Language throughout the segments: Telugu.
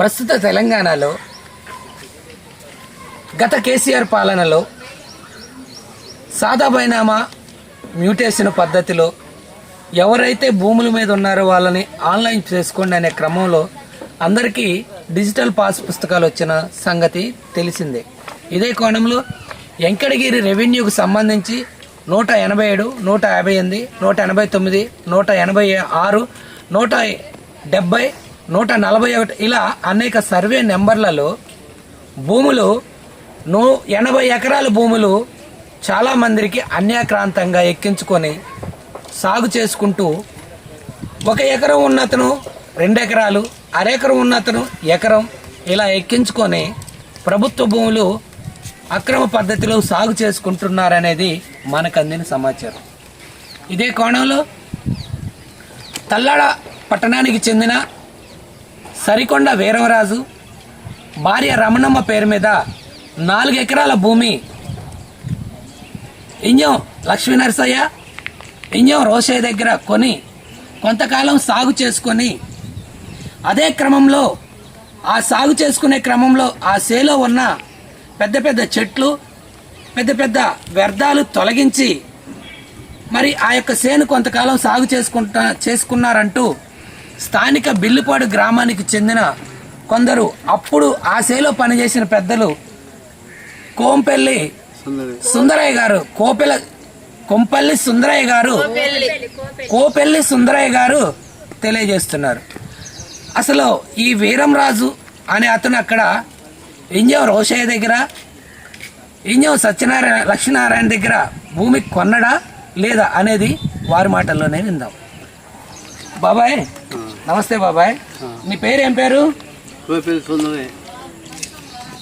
ప్రస్తుత తెలంగాణలో గత కేసీఆర్ పాలనలో సాదా బైనామా మ్యూటేషన్ పద్ధతిలో ఎవరైతే భూముల మీద ఉన్నారో వాళ్ళని ఆన్లైన్ చేసుకోండి అనే క్రమంలో అందరికీ డిజిటల్ పాస్ పుస్తకాలు వచ్చిన సంగతి తెలిసిందే. ఇదే కోణంలో వెంకటగిరి రెవెన్యూకు సంబంధించి నూట ఎనభై ఏడు నూట యాభై ఎనిమిది నూట ఎనభై తొమ్మిది నూట ఎనభై ఆరు నూట డెబ్బై నూట నలభై ఒకటి. ఇలా అనేక సర్వే నెంబర్లలో భూములు నూ ఎనభై ఎకరాల భూములు చాలా మందికి అన్యాక్రాంతంగా ఎక్కించుకొని సాగు చేసుకుంటూ ఒక ఎకరం ఉన్నతను రెండు ఎకరాలు అరెకరం ఉన్నతను ఎకరం ఇలా ఎక్కించుకొని ప్రభుత్వ భూములు అక్రమ పద్ధతిలో సాగు చేసుకుంటున్నారనేది మనకు అందిన సమాచారం. ఇదే కోణంలో తల్లాడ పట్టణానికి చెందిన సరికొండ వీరవరాజు భార్య రమణమ్మ పేరు మీద నాలుగు ఎకరాల భూమి. ఇంజం లక్ష్మీ నరసయ్య ఇంజం రోషయ్య దగ్గర కొని కొంతకాలం సాగు చేసుకొని అదే క్రమంలో ఆ సాగు చేసుకునే క్రమంలో ఆ సేలో ఉన్న పెద్ద పెద్ద చెట్లు పెద్ద పెద్ద వ్యర్థాలు తొలగించి మరి ఆ యొక్క సేను కొంతకాలం సాగు చేసుకుంటా చేసుకున్నారంటూ స్థానిక బిల్లుపాడు గ్రామానికి చెందిన కొందరు అప్పుడు ఆ సేలో పనిచేసిన పెద్దలు కోంపెల్లి సుందరయ్య గారు కోపెల కొంపల్లి సుందరయ్య గారు కోపెల్లి. సుందరయ్య గారు తెలియజేస్తున్నారు. అసలు ఈ వీరంరాజు అనే అతను అక్కడ ఇంజం రోషయ్య దగ్గర ఇంజం సత్యనారాయణ లక్ష్మీనారాయణ దగ్గర భూమి కొన్నడా లేదా అనేది వారి మాటల్లోనే విందాం. బాబాయ్ నమస్తే బాబాయ్. నీ పేరు ఏం పేరు?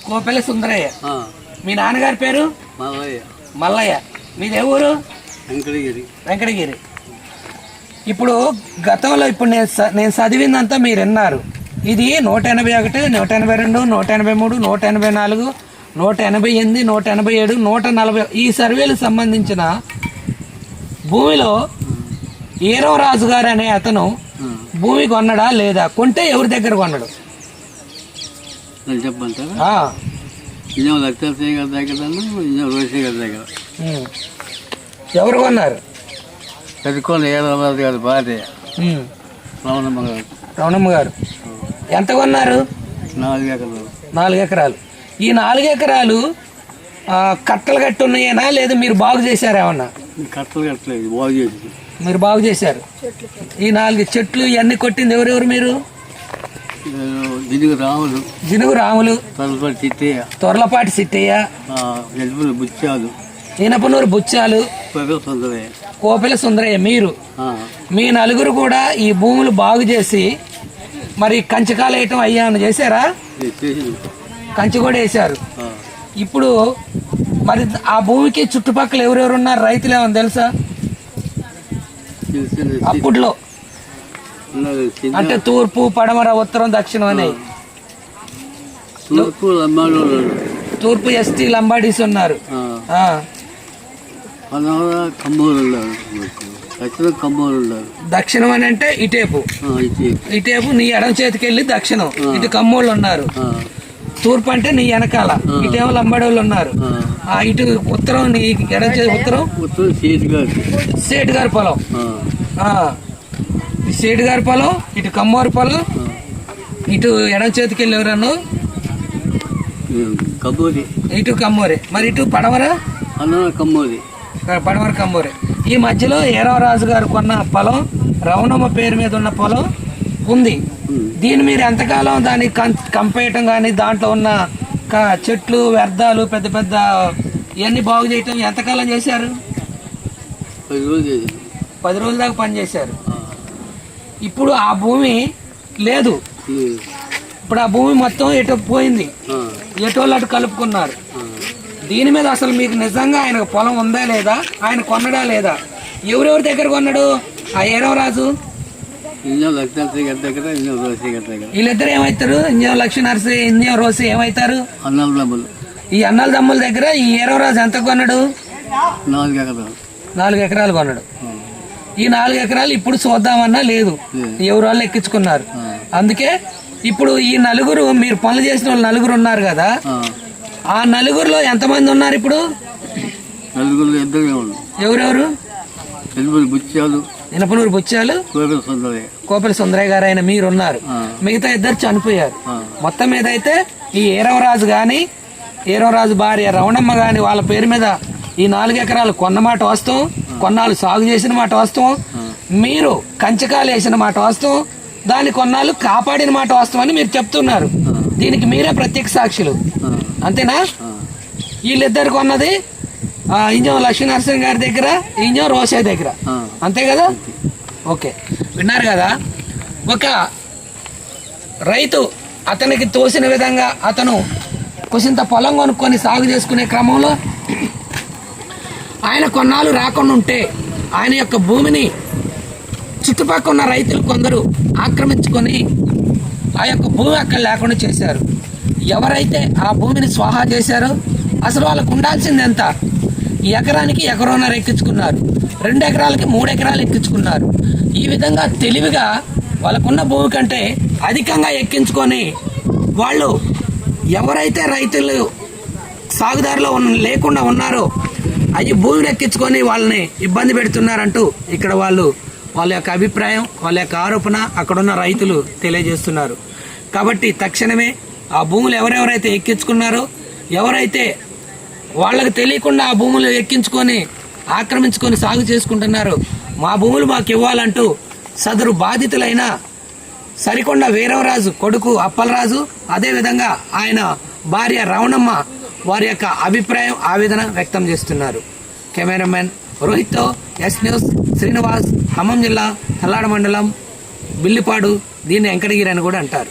కోపెల్లి సుందరయ్య. మీ నాన్నగారి పేరు? మల్లయ్య. మీది ఏ ఊరు? వెంకటగిరి. వెంకటగిరి. ఇప్పుడు గతంలో ఇప్పుడు నేను నేను చదివిందంతా మీరు విన్నారు. ఇది నూట ఎనభై ఒకటి నూట ఎనభై రెండు నూట ఎనభై మూడు నూట ఎనభై నాలుగు నూట ఎనభై ఎనిమిది నూట ఎనభై ఏడు నూట నలభై ఈ సర్వేలకు సంబంధించిన భూమిలో ఈరవ రాజు గారు అనే అతను భూమి కొన్నడా లేదా? కొంటే ఎవరి దగ్గర కొన్నాడు? నేను చెప్పంటారా ఇదేమో లక్ష్మీ గారి దగ్గర ఇదేమో రోషి గారి దగ్గర. ఎవరు కొన్నారు? పెట్టుకోండి ఏడవరాజు గారి భార్య. ఉమ్. రావణమ్మ గారు. రమణమ్మ గారు. ఎంత కొన్నారు? నాలుగు ఎకరాలు. నాలుగు ఎకరాలు. ఈ నాలుగు ఎకరాలు కట్టలు కట్టి ఉన్నాయేనా లేదా మీరు బాగు చేశారా ఏమన్నా? కట్టలు కట్టలేదు బాగు చేసి మీరు బాగు చేశారు. ఈ నాలుగు చెట్లు ఇవన్నీ కొట్టింది ఎవరెవరు మీరు? దిగులు రాములు జినుగు రాములు తొర్లపాటి సిట్టయ్య ఎలుపులు బుచ్చాలు. ఈనపనూరు బుచ్చాలు. కోపిల్ సుందరయ్య. మీరు. మీ నలుగురు కూడా ఈ భూములు బాగు చేసి మరి కంచకాలు వేయటం అయ్యాను చేశారా. కంచి కూడా వేశారు. ఇప్పుడు మరి ఆ భూమికి చుట్టుపక్కల ఎవరెవరు ఉన్నారు? రైతులు ఏమని తెలుసా? అప్పట్లో. అంటే తూర్పు పడమర ఉత్తరం దక్షిణం అని. తూర్పు తూర్పు ఎస్టీ లంబాడీస్ ఉన్నారు. దక్షిణ అని అంటే ఇటేపు. ఇటేపు. నీ ఎడం చేతికి వెళ్ళి దక్షిణం ఇటు కమ్మోళ్ళు ఉన్నారు. తూర్పు అంటే నీ వెనకాల. ఇటేమో లంబాడోళ్ళు ఉన్నారు. ఆ. ఇటు ఉత్తరం నీ ఎడం ఉత్తరం సీట్ గారు. పొలం. ఆ, ఆ, ఈ సేటు గారి పొలం ఇటు కమ్మోరు పొలం ఇటు ఎడం చేతికి వెళ్ళి ఎవరన్నా? ఇది కమ్మూరి. ఇటు కమ్మోరే. మరి ఇటు పడమర అన్న కమ్మూరి. పడమర కమ్మోరే. ఈ మధ్యలో ఏరవరాజు గారు కొన్న పొలం రవణమ్మ పేరు మీద ఉన్న పొలం ఉంది. దీన్ని మీరు ఎంతకాలం దాన్ని కం- కంపేయటం కానీ దాంట్లో ఉన్న చెట్లు వ్యర్థాలు పెద్ద పెద్ద ఇవన్నీ బాగు చేయటం ఎంతకాలం చేశారు? పది రోజులు చేసింది. పది రోజుల దాకా పని చేశారు. ఆ, ఇప్పుడు ఆ భూమి లేదు. ఇప్పుడు ఆ భూమి మొత్తం ఎటు పోయింది? ఎటోళ్ళు అటు కలుపుకున్నారు. దీని మీద అసలు మీకు నిజంగా ఆయనకు పొలం ఉందా లేదా? ఆయన కొన్నడా లేదా? ఎవరెవరి దగ్గర కొన్నాడు? ఆ ఏరవరాజు? ఇంజం లక్ష్మీ గారి దగ్గర ఇంజం రోషి గారి దగ్గర. వీళ్ళిద్దరు ఏమవుతారు ఇంజం లక్ష్మీ నరసి ఇంజం రోసి ఏమవుతారు అన్నం డబ్బులు ఈ అన్నల దమ్ముల దగ్గర ఈ ఏరవరాజు ఎంత కొన్నాడు? నాలుగు ఎకరాలు. నాలుగు ఎకరాలు కొన్నాడు. ఈ నాలుగు ఎకరాలు ఇప్పుడు చూద్దామన్నా లేదు. ఎవరు వాళ్ళు ఎక్కించుకున్నారు. అందుకే ఇప్పుడు ఈ నలుగురు మీరు పనులు చేసిన వాళ్ళు నలుగురు ఉన్నారు కదా. ఆ. నలుగురిలో ఎంతమంది ఉన్నారు ఇప్పుడు? నలుగురు ఇద్దరే ఎవరెవరు? బుచ్చాలు ఇనపనూరు బుచ్చాలు కోపల సుందరయ్య. గారు అయిన మీరున్నారు. మిగతా ఇద్దరు చనిపోయారు. మొత్తం మీద అయితే ఈ ఏరవరాజు గాని ఏరవరాజు భార్య రవణమ్మ గాని వాళ్ళ పేరు మీద ఈ నాలుగు ఎకరాలు కొన్న మాట వాస్తవం కొన్నాళ్ళు సాగు చేసిన మాట వాస్తవం మీరు కంచకాలు వేసిన మాట వాస్తవం దాని కొన్నాళ్ళు కాపాడిన మాట వాస్తవం అని మీరు చెప్తున్నారు. దీనికి మీరే ప్రత్యక్ష సాక్షులు. అంతేనా? ఆ. వీళ్ళిద్దరు కొన్నది ఇంజం లక్ష్మీనరసింహ గారి దగ్గర ఇంజం రోసే దగ్గర. అంతే కదా? ఓకే. విన్నారు కదా? ఒక రైతు అతనికి తోసిన విధంగా అతను కుసింత పొలం కొనుక్కొని సాగు చేసుకునే క్రమంలో ఆయన కొన్నాళ్ళు రాకుండా ఉంటే ఆయన యొక్క భూమిని చుట్టుపక్కల ఉన్న రైతులు కొందరు ఆక్రమించుకొని ఆ యొక్క భూమి అక్కడ లేకుండా చేశారు. ఎవరైతే ఆ భూమిని స్వాహా చేశారో అసలు వాళ్ళకు ఉండాల్సింది ఎంత? ఎకరానికి ఎకరోన్నర ఎక్కించుకున్నారు. రెండు ఎకరాలకి మూడు ఎకరాలు ఎక్కించుకున్నారు. ఈ విధంగా తెలివిగా వాళ్ళకున్న భూమి కంటే అధికంగా ఎక్కించుకొని వాళ్ళు ఎవరైతే రైతులు సాగుదారిలో ఉన్న లేకుండా ఉన్నారో అవి భూమిని ఎక్కించుకొని వాళ్ళని ఇబ్బంది పెడుతున్నారంటూ ఇక్కడ వాళ్ళు వాళ్ళ యొక్క అభిప్రాయం వాళ్ళ యొక్క ఆరోపణ అక్కడున్న రైతులు తెలియజేస్తున్నారు. కాబట్టి తక్షణమే ఆ భూములు ఎవరెవరైతే ఎక్కించుకున్నారో ఎవరైతే వాళ్ళకి తెలియకుండా ఆ భూములు ఎక్కించుకొని ఆక్రమించుకొని సాగు చేసుకుంటున్నారు. మా భూములు మాకు ఇవ్వాలంటూ సదరు బాధితులైన సరికొండ వీరవరాజు కొడుకు అప్పలరాజు అదేవిధంగా ఆయన భార్య రవణమ్మ వారి యొక్క అభిప్రాయం ఆవేదన వ్యక్తం చేస్తున్నారు. కెమెరామెన్ రోహిత్తో ఎస్ న్యూస్ శ్రీనివాస్ ఖమ్మం జిల్లా తల్లాడ మండలం బిల్లిపాడు దీన్ని వెంకటగిరి అని కూడా అంటారు.